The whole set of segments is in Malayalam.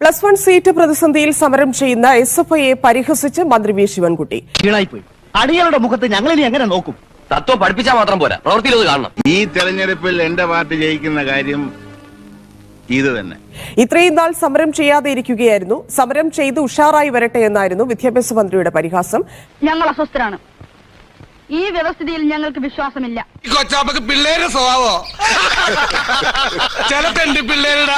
പ്ലസ് വൺ സീറ്റ് പ്രതിസന്ധിയിൽ സമരം ചെയ്യുന്ന എസ് എഫ് ഐയെ പരിഹസിച്ച് മന്ത്രി വി ശിവൻകുട്ടി. അടിയറുടെ മുഖത്ത് ഞങ്ങൾ ഇനി എങ്ങനെ നോക്കും? തത്വം പഠിപ്പിച്ചാൽ മാത്രം പോരാ. പ്രവൃത്തിയിൽ കാണണം. ഈ തെരഞ്ഞെടുപ്പിൽ എന്റെ പാർട്ടി ജയിക്കുന്ന കാര്യം ഇത് തന്നെ. ഇത്രയും നാൾ സമരം ചെയ്യാതെ ഇരിക്കുകയായിരുന്നു. സമരം ചെയ്ത് ഉഷാറായി വരട്ടെ എന്നായിരുന്നു വിദ്യാഭ്യാസ മന്ത്രിയുടെ പരിഹാസം. ഞങ്ങൾ അസ്വസ്ഥരാണ്. ഈ വ്യവസ്ഥിതിയിൽ ഞങ്ങൾക്ക് വിശ്വാസമില്ല. ഈ കൊച്ചാപ്പക്ക് പിള്ളേരുടെ സ്വഭാവോ? ചില തെണ്ടി പിള്ളേരുടെ?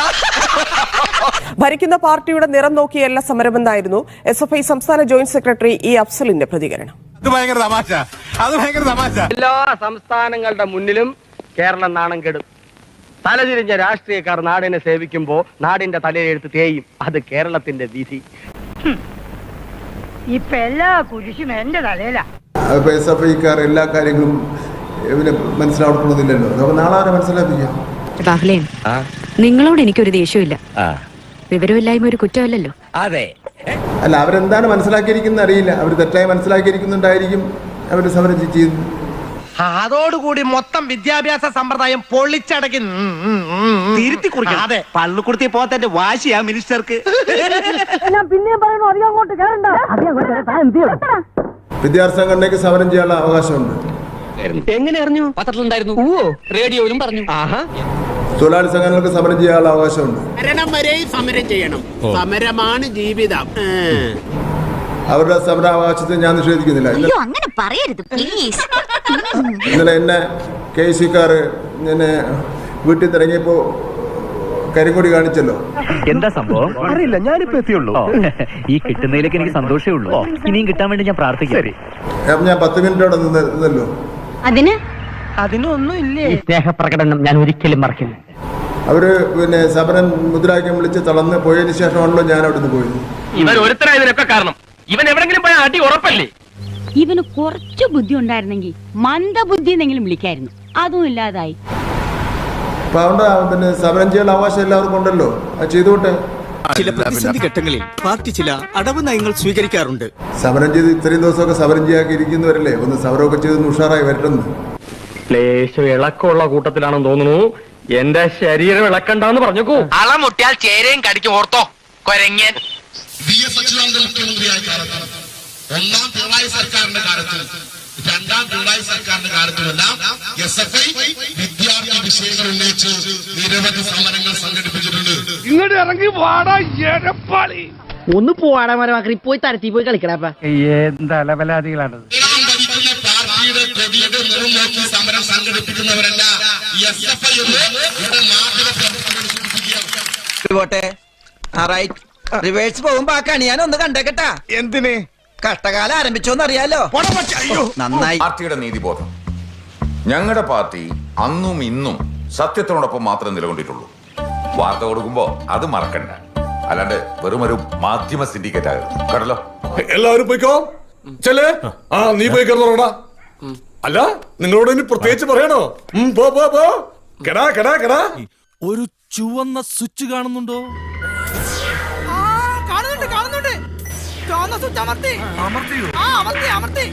ഭരിക്കുന്ന പാർട്ടിയുടെ നിറം നോക്കിയല്ല സമരമെന്നായിരുന്നു എസ് എഫ് ഐ സംസ്ഥാന ജോയിന്റ് സെക്രട്ടറി ഇ അഫ്സലിന്റെ പ്രതികരണം. എല്ലാ സംസ്ഥാനങ്ങളുടെ മുന്നിലും കേരളം നാണം കെടും. തലതിരിഞ്ഞ രാഷ്ട്രീയക്കാർ നാടിനെ സേവിക്കുമ്പോ നാടിന്റെ തലയെഴുത്ത് തേയും. അത് കേരളത്തിന്റെ വിധി. ഇപ്പൊ എല്ലാ കുരിശും എന്റെ തലയിലാ. അപ്പോൾ എസ് എഫ് ഐക്കാർ എല്ലാ കാര്യങ്ങളും മനസ്സിലാവണമെന്നില്ലല്ലോ. അപ്പോൾ നാളെ അവരെ നിങ്ങളോട് എനിക്കൊരു ദേഷ്യമില്ല വിവരമില്ലായ്മ ഒരു കുറ്റമല്ലല്ലോ. അതെ. അല്ല അവരെന്താണ് മനസ്സിലാക്കിയിരിക്കുന്ന അറിയില്ല. അവർ തെറ്റായി മനസ്സിലാക്കിയിരിക്കുന്നുണ്ടായിരിക്കും. അവർ സമരം ചെയ്യുന്നത് അതോടുകൂടി മൊത്തം വിദ്യാഭ്യാസ സമ്പ്രദായം പൊളിച്ചടക്കി തിരുത്തി കുറിക്കണം. അതെ. പള്ളിക്കുടുത്തി പോത്തന്റെ വാശിയാ മിനിസ്റ്റർക്ക്. ഞാൻ പിന്നെയും പറയുന്നു അധികം അങ്ങോട്ട് കേറണ്ട. വിദ്യാർത്ഥി സംഘടനയ്ക്ക് സമരം ചെയ്യാനുള്ള അവകാശമുണ്ട്. എങ്ങനെ അറിഞ്ഞു? പത്രത്തിലുണ്ടായിരുന്നു. ഓ റേഡിയോയിലും പറഞ്ഞു. ആഹാ. തൊഴിലാളി സംഘടനകൾക്ക് സമരം ചെയ്യാനുള്ള അവകാശമുണ്ട്. മരണം വരെ സമരം ചെയ്യണം. സമരമാണ് ജീവിതം. അവരുടെ സമരാവകാശത്തെ ഞാൻ നിഷേധിക്കുന്നില്ല. ഇന്നലെ അങ്ങനെ പറയരുത് പ്ലീസ് ഇന്നലെ എന്നെ കെ സിക്കാർ എന്നെ വീട്ടിൽ തിരങ്ങിയപ്പോ കരിങ്കൊടി കാണിച്ചല്ലോ. എന്താ സംഭവം? അറിയില്ല ഞാനിപ്പോ എത്തിയുള്ളൂ. ഈ കിട്ടുന്നതിലേക്ക് എനിക്ക് സന്തോഷമേ ഉള്ളൂ. ഇനിയും കിട്ടാൻ വേണ്ടി ഞാൻ പ്രാർത്ഥിക്കാം. ഞാൻ പത്ത് മിനിറ്റ് അവിടെ നിന്ന് നിന്നല്ലോ അതിന്? അതിനൊന്നും ഇല്ലേ സ്നേഹപ്രകടനം ഞാൻ ഒരിക്കലും മറക്കില്ല. അവർ പിന്നെ സമരം മുദ്രാവാക്യം വിളിച്ച് തളർന്ന് പോയതിന് ശേഷമാണല്ലോ ഞാൻ അവിടുന്ന് പോയത്. ഇവൻ ഒരുത്തരായതിനൊക്കെ കാരണം. ഇവൻ എവിടെങ്കിലും പോയ അടി ഉറപ്പല്ലേ? ഇവന് കുറച്ച് ബുദ്ധി ഉണ്ടായിരുന്നെങ്കിൽ മന്ദബുദ്ധി എന്നെങ്കിലും വിളിക്കായിരുന്നു. അതും ഇല്ലാതായി. അപ്പം അതുകൊണ്ട് പിന്നെ സമരം ചെയ്യാനുള്ള അവകാശം എല്ലാവർക്കും ഉണ്ടല്ലോ. അത് ചെയ്തോട്ടെ ചില പ്രതിസന്ധി ഘട്ടങ്ങളിൽ പാർട്ടി ചില അടവ് നയങ്ങൾ സ്വീകരിക്കാറുണ്ട്. സമരം ചെയ്ത് ഇത്രയും ദിവസമൊക്കെ സമരം ചെയ്യാക്കി ഇരിക്കുന്നവരല്ലേ ഒന്ന് സമരമൊക്കെ ചെയ്ത് ഉഷാറായി വരട്ടെന്ന്. ലേശം ഇളക്കമുള്ള കൂട്ടത്തിലാണെന്ന് തോന്നുന്നു. എന്റെ ശരീരം ഇളക്കണ്ടെന്ന് പറഞ്ഞേക്കൂ. അളമുട്ടിയാൽ ചേരയും കടിക്കും ഓർത്തോ. കൊരങ്ങൻ. വി എസ് അച്യുതാനന്ദൻ മുഖ്യമന്ത്രിയായ കാലത്ത് ഒന്നാം പിണറായി സർക്കാരിന്റെ കാലത്ത് രണ്ടാം പിണറായി സർക്കാരിന്റെ കാലത്തുമെല്ലാം എസ് എഫ് ഐ വിദ്യാർത്ഥി വിഷയങ്ങൾ ഉന്നയിച്ച് നിരവധി സമരങ്ങൾ സംഘടിപ്പിച്ചിട്ടുണ്ട്. ഇങ്ങോട്ട് ഇറങ്ങി വാടാ എരപ്പാളി ഒന്ന് പോവാടാ മരമാക്കി പോയി തരത്തി പോയി കളിക്കടാപ്പ എന്താ അലവലാദികളാണത് നാം ഭരിക്കുന്ന പാർട്ടിയുടെ കൊടിയുടെ നിറം നോക്കി സമരം സംഘടിപ്പിക്കുന്നവരല്ല എസ് എഫ് ഐ എന്ന് ഇവിടെ മാധ്യമ പ്രവർത്തകർ സൂചിപ്പിക്കുകയാണ് റിവേഴ്സ് പോകുമ്പോ ആ കണിയാൻ ഒന്ന് കണ്ടേക്കട്ടാ. എന്തിന്? കഷ്ടകാലം ആരംഭിച്ചോന്ന് അറിയാലോ? നന്നായി. പാർട്ടിയുടെ നീതിബോധം. ഞങ്ങളുടെ പാർട്ടി അന്നും ഇന്നും സത്യത്തിനോടൊപ്പം മാത്രം നിലകൊണ്ടിട്ടുള്ളൂ. വാർത്ത കൊടുക്കുമ്പോ അത് മറക്കണ്ട. അല്ലാണ്ട് വെറും ഒരു മാധ്യമ സിൻഡിക്കേറ്റ് ആകരുത്. കേട്ടല്ലോ? എല്ലാവരും പോയിക്കോ. ചെല്ലേ? ആ നീ പോയി കിടന്നോടാ അല്ല നിങ്ങളോട് ഇനി പ്രത്യേകിച്ച് പറയണോ? ഉം, പോ പോ പോ. കെടാ കെടാ കെടാ. ഒരു ചുവന്ന സ്വിച്ച് കാണുന്നുണ്ടോ? കാണുന്നുണ്ട് കാണുന്നുണ്ട്. ചുവന്ന സ്വിച്ച് അമർത്തി. അമർത്തിയോ? ആ അമർത്തി അമർത്തി.